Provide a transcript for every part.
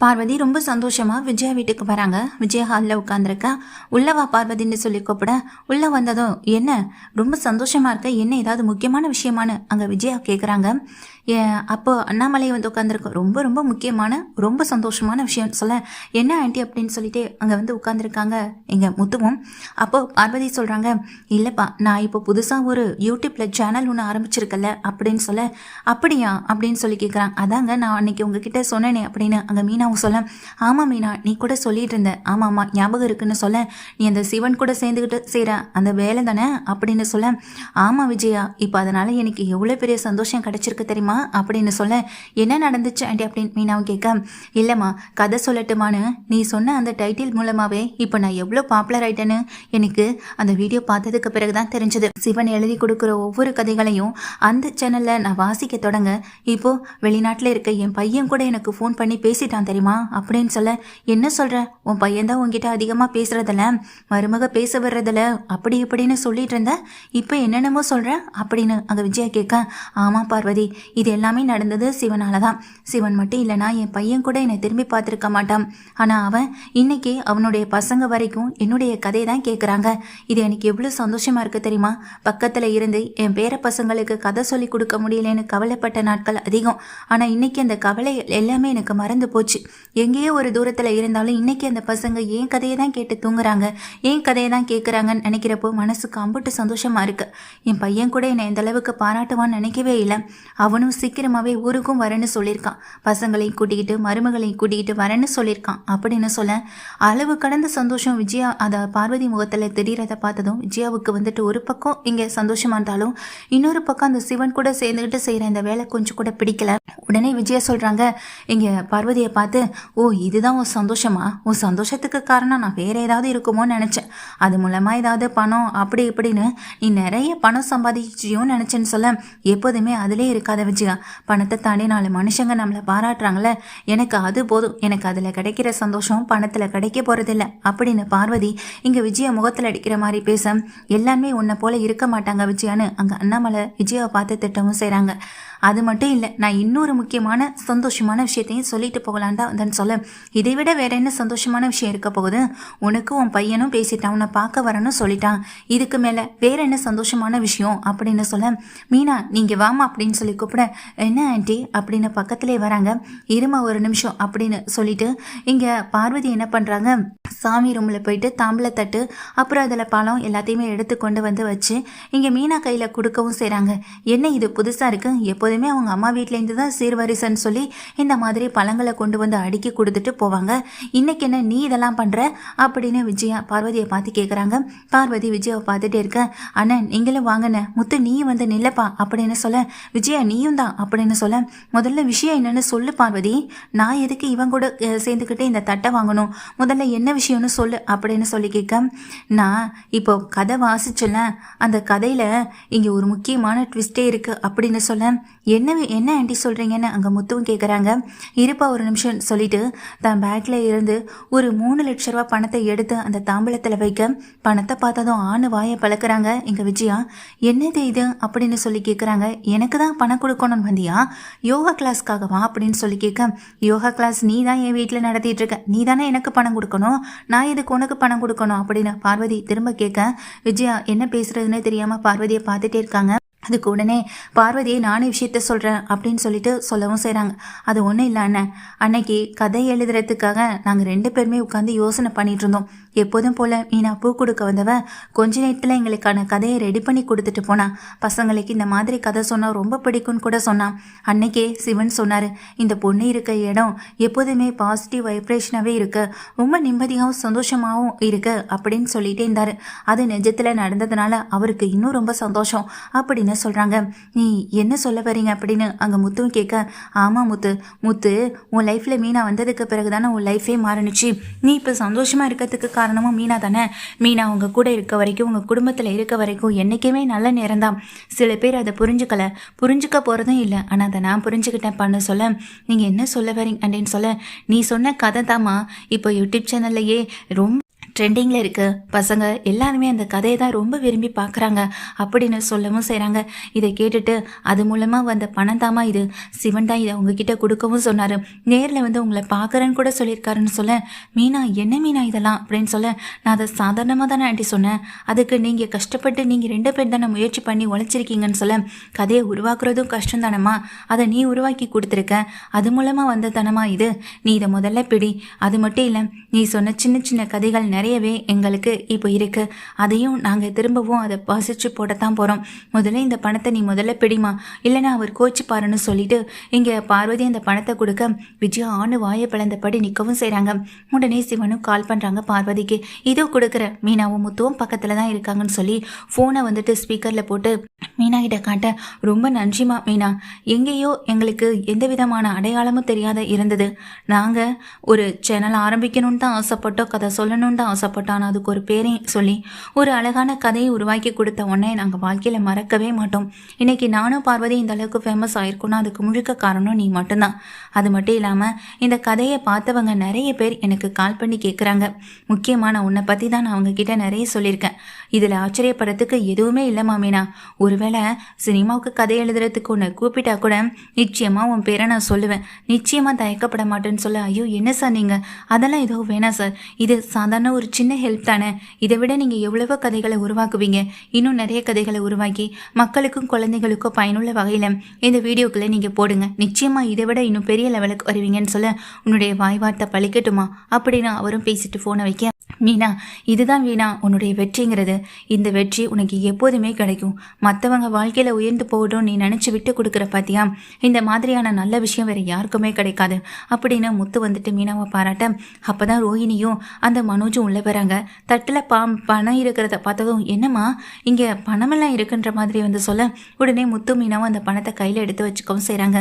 பார்வதி ரொம்ப சந்தோஷமா விஜயா வீட்டுக்கு வராங்க. விஜயா ஹாலில் உட்காந்துருக்கா உள்ளவா பார்வதின்னு சொல்லி கூப்பிட உள்ள வந்ததும் என்ன? ரொம்ப சந்தோஷமா இருக்க? என்ன ஏதாவது முக்கியமான விஷயமானு அங்கே விஜயா கேட்குறாங்க அப்போ அண்ணாமலை வந்து உட்காந்துருக்க ரொம்ப ரொம்ப முக்கியமான ரொம்ப சந்தோஷமான விஷயம் சொல்ல என்ன ஆண்டி அப்படின்னு சொல்லிட்டு அங்கே வந்து உட்காந்துருக்காங்க எங்கள் முத்துவும். அப்போ பார்வதி சொல்கிறாங்க இல்லைப்பா நான் இப்போ புதுசாக ஒரு யூடியூப்பில் சேனல் ஒன்று ஆரம்பிச்சிருக்கல அப்படின்னு சொல்ல அப்படியா? அப்படின்னு சொல்லி கேட்குறாங்க அதாங்க நான் அன்னைக்கு உங்ககிட்ட சொன்னேனே அப்படின்னு அங்கே மீனாவும் சொல்ல ஆமாம் மீனா நீ கூட சொல்லிட்டு இருந்த. ஆமாம் ஆமாம் ஞாபகம் இருக்குன்னு சொல்ல நீ அந்த சிவன் கூட சேர்ந்துக்கிட்டு செய்கிற அந்த வேலை தானே அப்படின்னு சொல்ல ஆமாம் விஜயா இப்போ அதனால் எனக்கு எவ்வளோ பெரிய சந்தோஷம் கிடச்சிருக்கு தெரியுமா? அப்படின்னு சொல்ல என்ன நடந்துச்சு ஆண்டி? அப்படின்னு மீனாவும் கேட்க இல்லைம்மா கதை சொல்லட்டுமான்னு நீ சொன்ன அந்த டைட்டில் மூலமாகவே இப்போ நான் எவ்வளோ பாப்புலர் ஆயிட்டேன்னு எனக்கு அந்த வீடியோ பார்த்ததுக்கு பிறகு தான் தெரிஞ்சது. சிவன் எழுதி கொடுக்குற ஒவ்வொரு கதைகளையும் அந்த சேனலில் நான் வாசிக்க தொடங்க. இப்போ வெளிநாட்டில் இருக்க என் பையன் கூட எனக்கு ஃபோன் பண்ணி பேசிட்டான் தெரியுமா? அப்படின்னு சொல்ல என்ன சொல்கிற உன் பையன் தான் உன்கிட்ட அதிகமாக பேசுகிறதில்ல மருமக பேச வர்றதில்ல அப்படி இப்படின்னு சொல்லிட்டு இருந்த இப்போ என்னென்னமோ சொல்கிற அப்படின்னு அங்கே விஜயா கேட்க ஆமாம் பார்வதி இது இது எல்லாமே நடந்தது சிவனால தான் சிவன் மட்டும் இல்லைனா என் பையன் கூட என்னை திரும்பி பார்த்துருக்க மாட்டான். ஆனால் அவன் இன்னைக்கு அவனுடைய பசங்க வரைக்கும் என்னுடைய கதையை தான் கேட்குறாங்க இது எனக்கு எவ்வளோ சந்தோஷமாக இருக்குது தெரியுமா? பக்கத்தில் இருந்து என் பேர பசங்களுக்கு கதை சொல்லி கொடுக்க முடியலன்னு கவலைப்பட்ட நாட்கள் அதிகம். ஆனால் இன்னைக்கு அந்த கவலை எல்லாமே எனக்கு மறந்து போச்சு. எங்கேயோ ஒரு தூரத்தில் இருந்தாலும் இன்னைக்கு அந்த பசங்க ஏன் கதையை தான் கேட்டு தூங்குறாங்க. ஏன் கதையை தான் கேட்குறாங்கன்னு நினைக்கிறப்போ மனசுக்கு அம்புட்டு சந்தோஷமாக இருக்குது என் பையன் கூட என்னை எந்தளவுக்கு பாராட்டுவான்னு நினைக்கவே இல்லை. அவனும் சீக்கிரமாகவே ஊருக்கும் வரேன்னு சொல்லியிருக்கான். பசங்களையும் கூட்டிக்கிட்டு மருமகளையும் கூட்டிக்கிட்டு வரேன்னு சொல்லியிருக்கான். அப்படின்னு சொல்ல அளவு கடந்த சந்தோஷம் விஜயா அதை பார்வதி முகத்தில் திடீரத பார்த்ததும் விஜயாவுக்கு வந்துட்டு ஒரு பக்கம் இங்கே சந்தோஷமா இருந்தாலும் இன்னொரு பக்கம் அந்த சிவன் கூட சேர்ந்துக்கிட்டு செய்கிற இந்த வேலை கொஞ்சம் கூட பிடிக்கல. உடனே விஜயா சொல்கிறாங்க இங்கே பார்வதியை பார்த்து ஓ இதுதான் உன் சந்தோஷமா? உன் சந்தோஷத்துக்கு காரணம் நான் வேற ஏதாவது இருக்குமோன்னு நினச்சேன். அது மூலமாக ஏதாவது பணம் அப்படி இப்படின்னு நீ நிறைய பணம் சம்பாதிச்சியும் நினச்சேன்னு சொல்ல எப்போதுமே அதிலே இருக்காத விஜயா. பணத்தை தாண்டி நாலு மனுஷங்க நம்மளை பாராட்டுறாங்களே எனக்கு அது போதும். எனக்கு அதில் கிடைக்கிற சந்தோஷம் பணத்தில் கிடைக்க போகிறதில்ல அப்படின்னு பார்வதி இங்கே விஜய முகத்தில் அடிக்கிற மாதிரி பேச எல்லாருமே உன்னை போல இருக்க மாட்டாங்க விஜயான்னு. அங்கே அண்ணாமலை விஜயாவை பார்த்து திட்டமும் செய்கிறாங்க அது மட்டும் இல்லை நான் இன்னொரு முக்கியமான சந்தோஷமான விஷயத்தையும் சொல்லிட்டு போகலான் தான் வந்தேன்னு சொல்ல. இதை விட வேற என்ன சந்தோஷமான விஷயம் இருக்க போகுது? உனக்கு உன் பையனும் பேசிட்டான் உன்னை பார்க்க வரேன்னு சொல்லிட்டான். இதுக்கு மேலே வேற என்ன சந்தோஷமான விஷயம் அப்படின்னு சொல்ல. மீனா நீங்கள் வாமா அப்படின்னு சொல்லி கூப்பிட என்ன ஆண்டி அப்படின்னு பக்கத்திலே வராங்க. இருமா ஒரு நிமிஷம் அப்படின்னு சொல்லிட்டு இங்கே பார்வதி என்ன பண்ணுறாங்க சாமி ரூமில் போயிட்டு தாம்பளை தட்டு அப்புறம் அதில் பழம் எல்லாத்தையுமே எடுத்து கொண்டு வந்து வச்சு இங்கே மீனா கையில் கொடுக்கவும் செய்கிறாங்க என்ன இது புதுசாக இருக்குது எப்போதுமே அவங்க அம்மா வீட்டிலேருந்து தான் சீர்வரிசன்னு சொல்லி இந்த மாதிரி பழங்களை கொண்டு வந்து அடுக்கி கொடுத்துட்டு போவாங்க. இன்னைக்கு என்ன நீ இதெல்லாம் பண்ணுற அப்படின்னு விஜயா பார்வதியை பார்த்து கேட்குறாங்க பார்வதி விஜயாவை பார்த்துட்டே இருக்க அண்ணன் நீங்களும் வாங்கண்ண. முத்து நீ வந்து நில்லப்பா அப்படின்னு சொல்ல விஜயா நீயும் தான் அப்படின்னு சொல்ல முதல்ல விஷயம் என்னன்னு சொல்லு பார்வதி. நான் எதுக்கு இவன் கூட சேர்ந்துக்கிட்டு இந்த தட்டை வாங்கணும்? முதல்ல என்ன விஷயம் விஷயம்னு சொல்லு அப்படின்னு சொல்லி கேட்க நான் இப்போ கதை வாசிச்சல அந்த கதையில் இங்கே ஒரு முக்கியமான ட்விஸ்டே இருக்குது அப்படின்னு சொல்ல என்ன என்ன ஆண்டி சொல்கிறீங்கன்னு அங்கே முத்துவும் கேட்குறாங்க இருப்பா ஒரு நிமிஷம் சொல்லிட்டு தன் பேக்கில் இருந்து ஒரு மூணு லட்ச ரூபா பணத்தை எடுத்து அந்த தாம்பளத்தில் வைக்க பணத்தை பார்த்ததும் ஆணு வாயை பழக்கிறாங்க. எங்கள் விஜயா என்னது இது? அப்படின்னு சொல்லி கேட்குறாங்க எனக்கு தான் பணம் கொடுக்கணும்னு வந்தியா? யோகா கிளாஸ்க்காகவா அப்படின்னு சொல்லி கேட்க யோகா கிளாஸ் நீ தான் என் வீட்டில் நடத்திட்டு இருக்க. நீ தானே எனக்கு பணம் கொடுக்கணும்? நான் இதுக்கு உனக்கு பணம் கொடுக்கணும் அப்படின்னு பார்வதி திரும்ப கேட்க விஜயா என்ன பேசுறதுன்னே தெரியாமல் பார்வதியை பார்த்துட்டே இருக்காங்க. அதுக்கு உடனே பார்வதியை நானே விஷயத்த சொல்கிறேன் அப்படின்னு சொல்லிட்டு சொல்லவும் செய்கிறாங்க அது ஒன்றும் இல்லை அண்ணன் அன்னைக்கு கதை எழுதுறதுக்காக நாங்கள் ரெண்டு பேருமே உட்காந்து யோசனை பண்ணிட்டு இருந்தோம். எப்போதும் போல் மீனா பூ கொடுக்க வந்தவ கொஞ்ச நேரத்தில் எங்களுக்கான கதையை ரெடி பண்ணி கொடுத்துட்டு போனான் பசங்களுக்கு இந்த மாதிரி கதை சொன்னால் ரொம்ப பிடிக்கும்னு கூட சொன்னான். அன்னைக்கே சிவன் சொன்னார் இந்த பொண்ணு இருக்க இடம் எப்போதுமே பாசிட்டிவ் வைப்ரேஷனாகவே இருக்கு. ரொம்ப நிம்மதியாகவும் சந்தோஷமாகவும் இருக்கு அப்படின்னு சொல்லிட்டே இருந்தார். அது நிஜத்தில் நடந்ததுனால அவருக்கு இன்னும் ரொம்ப சந்தோஷம் அப்படின்னு சொல்கிறாங்க நீ என்ன சொல்ல வரீங்க அப்படின்னு அங்கே முத்துவும் கேட்க ஆமாம் முத்து முத்து உன் லைஃப்பில் மீனா வந்ததுக்கு பிறகு தானே உன் லைஃபே மாறினுச்சு. நீ இப்போ சந்தோஷமாக இருக்கிறதுக்கு காரணமும் மீனா தானே? மீனா உங்கள் கூட இருக்க வரைக்கும் உங்கள் குடும்பத்தில் இருக்க வரைக்கும் என்றைக்குமே நல்ல நேரம் தான் சில பேர் அதை புரிஞ்சுக்கல. புரிஞ்சுக்க போகிறதும் இல்லை. ஆனால் அதை நான் புரிஞ்சுக்கிட்டேன் பண்ண சொல்ல நீங்கள் என்ன சொல்ல வரீங்க? அப்படின்னு சொல்ல நீ சொன்ன கதை தாம்மா. இப்போ யூடியூப் சேனல்லையே ரொம்ப ட்ரெண்டிங்கில் இருக்குது பசங்க எல்லாருமே அந்த கதையை தான் ரொம்ப விரும்பி பார்க்குறாங்க அப்படின்னு சொல்லவும் செய்கிறாங்க இதை கேட்டுட்டு அது மூலமாக வந்த பணம் தாமா இது. சிவன் தான் இதை உங்ககிட்ட கொடுக்கவும் சொன்னார். நேரில் வந்து உங்களை பார்க்குறேன்னு கூட சொல்லியிருக்காருன்னு சொல்ல மீனா என்ன மீனா இதெல்லாம்? அப்படின்னு சொல்ல நான் அதை சாதாரணமாக தானே ஆண்டி சொன்னேன். அதுக்கு நீங்கள் கஷ்டப்பட்டு நீங்கள் ரெண்டு பேர் தானே முயற்சி பண்ணி உழைச்சிருக்கீங்கன்னு சொல்ல கதையை உருவாக்குறதும் கஷ்டம் தானம்மா. அதை நீ உருவாக்கி கொடுத்துருக்க. அது மூலமாக வந்த தனமா இது. நீ இதை முதல்ல பிடி. அது மட்டும் இல்லை நீ சொன்ன சின்ன சின்ன கதைகள் நிறையவே எங்களுக்கு இப்போ இருக்கு. அதையும் நாங்கள் திரும்பவும் அதை வாசிச்சு போடத்தான் போகிறோம் முதல்ல இந்த பணத்தை நீ முதல்ல பிடிமா. இல்லைனா அவர் கோச்சிப்பாருன்னு சொல்லிட்டு இங்கே பார்வதி அந்த பணத்தை கொடுக்க விஜயா ஆணு வாயை பிளந்தபடி நிற்கவும் செய்கிறாங்க உடனே சிவனும் கால் பண்ணுறாங்க பார்வதிக்கு. இதோ கொடுக்குற. மீனாவும் முத்துவும் பக்கத்தில் தான் இருக்காங்கன்னு சொல்லி ஃபோனை வந்துட்டு ஸ்பீக்கரில் போட்டு மீனா கிட்ட காட்ட ரொம்ப நன்றிமா மீனா. எங்கேயோ எங்களுக்கு எந்த விதமான அடையாளமும் தெரியாத இருந்தது. நாங்கள் ஒரு சேனல் ஆரம்பிக்கணும்னு தான் ஆசைப்பட்டோம். கதை சொல்லணும்னு தான் ஆசைப்பட்டான். அதுக்கு ஒரு பேரையும் சொல்லி ஒரு அழகான கதையை உருவாக்கி கொடுத்த உடனே நாங்கள் வாழ்க்கையில் மறக்கவே மாட்டோம். இன்னைக்கு நானும் பார்வதி இந்த அளவுக்கு ஃபேமஸ் ஆயிருக்கோன்னா அதுக்கு முழுக்க காரணம் நீ மட்டும்தான். அது மட்டும் இல்லாமல் இந்த கதையை பார்த்தவங்க நிறைய பேர் எனக்கு கால் பண்ணி கேட்குறாங்க முக்கியமான உன்னை பற்றி தான் நான் அவங்க கிட்ட நிறைய சொல்லியிருக்கேன். இதில் ஆச்சரியப்படுறதுக்கு எதுவுமே இல்லை மாமினா. ஒருவேளை சினிமாவுக்கு கதை எழுதுறதுக்கு உன்னை கூப்பிட்டா கூட நிச்சயமாக உன் பேரை நான் சொல்லுவேன். நிச்சயமாக தயக்கப்பட மாட்டேன்னு சொல்ல ஐயோ என்ன சார் நீங்கள் அதெல்லாம் ஏதோ வேணாம் சார். இது சாதாரண ஒரு சின்ன ஹெல்ப் தானே. இதை விட நீங்கள் எவ்வளவோ கதைகளை உருவாக்குவீங்க. இன்னும் நிறைய கதைகளை உருவாக்கி மக்களுக்கும் குழந்தைகளுக்கும் பயனுள்ள வகையில் இந்த வீடியோக்களை நீங்கள் போடுங்க. நிச்சயமாக இதை விட இன்னும் பெரிய லெவலுக்கு வருவீங்கன்னு சொல்ல உன்னுடைய வாய் வார்த்தை பழிக்கட்டுமா? அப்படின்னு அவரும் பேசிட்டு ஃபோனை வைக்க மீனா இதுதான் வீணா உன்னுடைய வெற்றிங்கிறது. இந்த வெற்றி உனக்கு எப்போதுமே கிடைக்கும். மற்றவங்க வாழ்க்கையில் உயர்ந்து போகட்டும் நீ நினச்சி விட்டு கொடுக்குற பாத்தியா? இந்த மாதிரியான நல்ல விஷயம் வேறு யாருக்குமே கிடைக்காது. அப்படின்னு முத்து வந்துட்டு மீனாவை பாராட்ட அப்போ தான் ரோஹிணியும் அந்த மனோஜும் உள்ளே வராங்க. தட்டில் பா பணம் இருக்கிறத பார்த்ததும் என்னம்மா இங்கே பணமெல்லாம் இருக்குன்ற மாதிரி வந்து சொல்ல. உடனே முத்து மீனாவும் அந்த பணத்தை கையில் எடுத்து வச்சுக்கவும் செய்கிறாங்க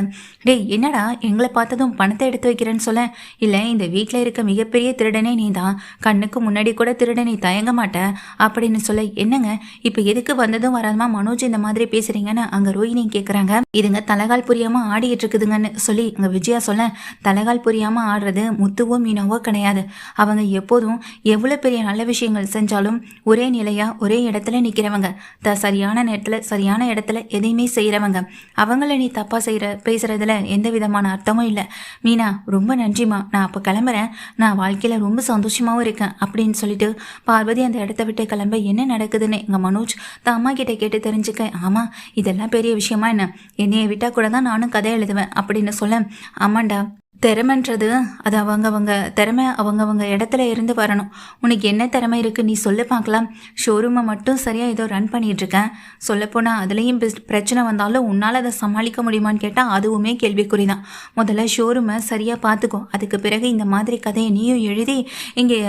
டேய் என்னடா எங்களை பார்த்ததும் பணத்தை எடுத்து வைக்கிறேன்னு சொல்ல? இல்லை இந்த வீட்டில் இருக்க மிகப்பெரிய திருடனே நீ தான் கண்ணுக்கு முன்னாடி கூட திருட நீ தயங்க மாட்டேன் அப்படின்னு சொல்ல என்னங்க? இப்போ எதுக்கு வந்ததும் வராதமா மனோஜ் இந்த மாதிரி பேசுறீங்கன்னு அங்க ரோஹினி கேட்குறாங்க இதுங்க தலைகால் புரியாம ஆடிட்டு இருக்குதுங்கன்னு சொல்லி இங்கே விஜயா சொல்ல தலைகால் புரியாம ஆடுறது முத்துவோ மீனாவோ கிடையாது. அவங்க எப்போதும் எவ்வளோ பெரிய நல்ல விஷயங்கள் செஞ்சாலும் ஒரே நிலையா ஒரே இடத்துல நிற்கிறவங்க த சரியான நேரத்தில் சரியான இடத்துல எதையுமே செய்கிறவங்க அவங்கள நீ தப்பாக செய்கிற பேசுறதுல எந்த விதமான அர்த்தமும் இல்லை. மீனா ரொம்ப நன்றிம்மா. நான் அப்போ கிளம்புறேன். நான் வாழ்க்கையில் ரொம்ப சந்தோஷமாகவும் இருக்கேன். அப்படின்னு சொல்லிட்டு பார்வதி அந்த இடத்த விட்டு கிளம்ப என்ன நடக்குதுன்னு எங்கள் மனோஜ் தான் அம்மா கிட்டே கேட்டு தெரிஞ்சுக்க ஆமாம் இதெல்லாம் பெரிய விஷயமா என்ன? என்னையை விட்டால் கூட தான் நானும் கதை எழுதுவேன் அப்படின்னு சொல்ல ஆமாண்டா திறமைன்றது அது அவங்கவங்க திறமை அவங்கவங்க இடத்துல இருந்து வரணும். உனக்கு என்ன திறமை இருக்குது நீ சொல்ல பார்க்கலாம். ஷோரூமை மட்டும் சரியாக ஏதோ ரன் பண்ணிகிட்ருக்கேன் சொல்லப்போனால் அதுலேயும் பிஸ் பிரச்சனை வந்தாலும் உன்னால் அதை சமாளிக்க முடியுமான்னு கேட்டால் அதுவுமே கேள்விக்குறி தான். முதல்ல ஷோரூமை சரியாக பார்த்துக்கோ. அதுக்கு பிறகு இந்த மாதிரி கதையை நீயும் எழுதி இங்கே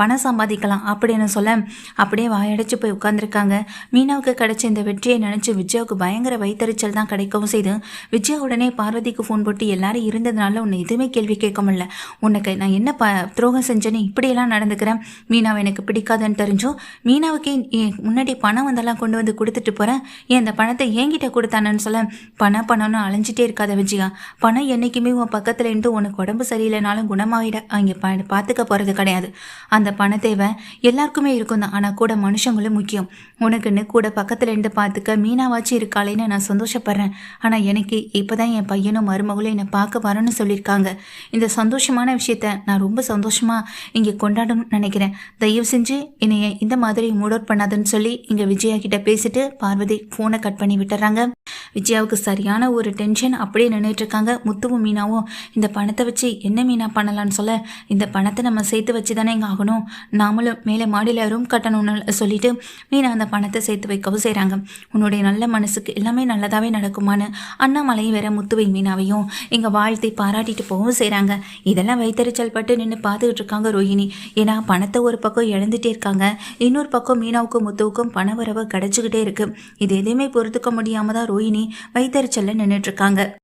பணம் சம்பாதிக்கலாம் அப்படின்னு சொல்ல அப்படியே வாயடைச்சு போய் உட்காந்துருக்காங்க மீனாவுக்கு கிடைச்ச இந்த வெற்றியை நினச்சி விஜயாவுக்கு பயங்கர வைத்தறிச்சல் தான் கிடைக்கவும் செய்து விஜயா உடனே பார்வதிக்கு ஃபோன் போட்டு எல்லாரும் இருந்ததுனால உன்னை இது எதுவுமே கேள்வி கேட்க முடியல உனக்கு நான் என்ன ப துரோகம் செஞ்சேன்னு இப்படியெல்லாம் நடந்துக்கிறேன். மீனாவை எனக்கு பிடிக்காதுன்னு தெரிஞ்சும் மீனாவுக்கு முன்னாடி பணம் வந்தெல்லாம் கொண்டு வந்து கொடுத்துட்டு போகிறேன் ஏன் இந்த பணத்தை என்கிட்ட கொடுத்தானன்னு சொல்ல பணம் பணம்னு அலைஞ்சிட்டே இருக்காத விஜயா. பணம் என்றைக்குமே உன் பக்கத்தில் இருந்து உனக்கு உடம்பு சரியில்லைனாலும் குணமாகிட அங்கே ப பார்த்துக்க போகிறது கிடையாது. அந்த பண தேவை எல்லாருக்குமே இருக்கும் தான் ஆனால் கூட மனுஷங்களும் முக்கியம். உனக்குன்னு கூட பக்கத்தில் இருந்து பார்த்துக்க மீனாவாச்சும் இருக்காளேன்னு நான் சந்தோஷப்படுறேன். ஆனால் எனக்கு இப்போ தான் என் பையனும் மருமகளும் என்னை பார்க்க வரணும்னு சொல்லியிருக்காங்க இருக்காங்க. இந்த சந்தோஷமான விஷயத்த நான் ரொம்ப சந்தோஷமாக இங்கே கொண்டாடணும்னு நினைக்கிறேன். தயவு செஞ்சு என்னைய இந்த மாதிரி மூட் அவுட் பண்ணாதுன்னு சொல்லி இங்கே விஜயா கிட்ட பேசிட்டு பார்வதி ஃபோனை கட் பண்ணி விட்டுறாங்க. விஜயாவுக்கு சரியான ஒரு டென்ஷன் அப்படியே நின்றுட்டு இருக்காங்க. முத்துவும் மீனாவும் இந்த பணத்தை வச்சு என்ன மீனா பண்ணலான்னு சொல்ல? இந்த பணத்தை நம்ம சேர்த்து வச்சு தானே இங்கே ஆகணும். நாமளும் மேலே மாடியில் ரூம் கட்டணும்னு சொல்லிட்டு மீனா அந்த பணத்தை சேர்த்து வைக்கவும் செய்கிறாங்க உன்னுடைய நல்ல மனசுக்கு எல்லாமே நல்லதாகவே நடக்குமான்னு அண்ணாமலையும் வேற முத்துவை மீனாவையும் இங்கே வாழ்த்தி பாராட்டிட்டு போகவும் செய்கிறாங்க இதெல்லாம் வைத்தறிச்சல் பட்டு நின்று பார்த்துக்கிட்டு இருக்காங்க ரோஹிணி. ஏன்னா பணத்தை ஒரு பக்கம் இழந்துட்டே இருக்காங்க. இன்னொரு பக்கம் மீனாவுக்கும் முத்துவுக்கும் பண வரவு கிடச்சிக்கிட்டே இருக்கு. இது எதையுமே பொறுத்துக்க முடியாமல் தான் ரோஹிணி வைத்தறிச்சலில் நின்றுட்டுருக்காங்க